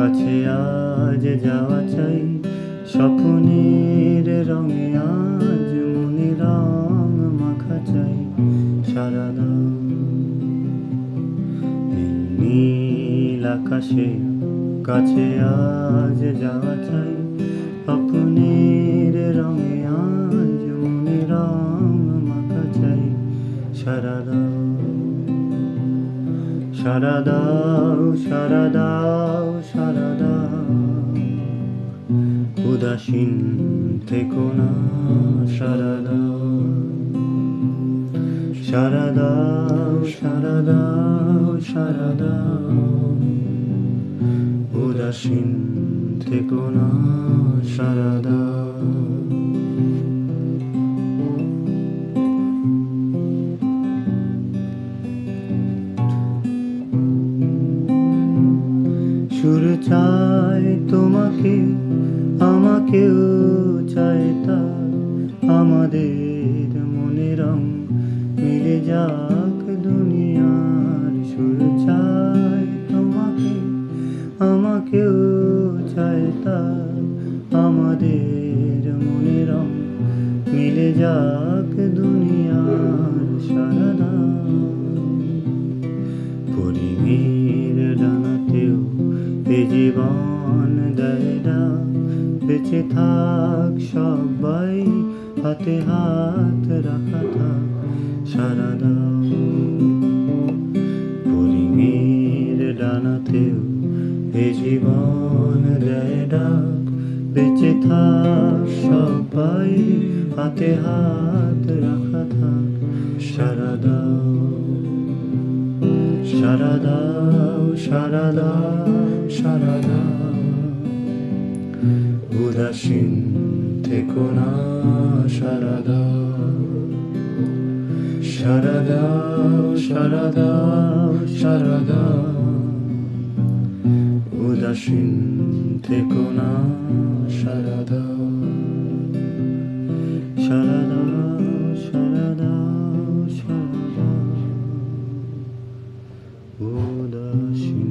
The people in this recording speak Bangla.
কাছে আজ যাওয়া চাই। স্বপ্নের রঙে আজ মনে রং মাখা চাই। সারাদা নীল আকাশে কাছে আজ যাওয়া চাই। স্বপ্নের রঙে আজ মনে রং মাখা চাই। সারাদা সারা দাও সারা উদাসীন থেকো না সারা দাও। সারা দাও উদাসীন থেকো না সারা সুর চাই তোমাকে, আমাকেও চাই তার আমাদের মনে রং মিলে যাক দুনিয়ার সুর চাই তোমাকে, আমাকেও চাই তার আমাদের মনে রং মিলে যাক জীবন দেয় বেঁচে থাক সবাই, হাতে হাত রাখা থাক সারা দাও। পরিমের ডানাতেও এ জীবন দেয় বেঁচে থাক সবাই, হাতে হাত রাখা থাক সারা দাও। সারা দাও। সারা দাও সারা দাও উদাসীন থেকো না সারা দাও সারা দাও সারা দাও সারা উদাসীন থেকো না সারা দাও সারা 的心。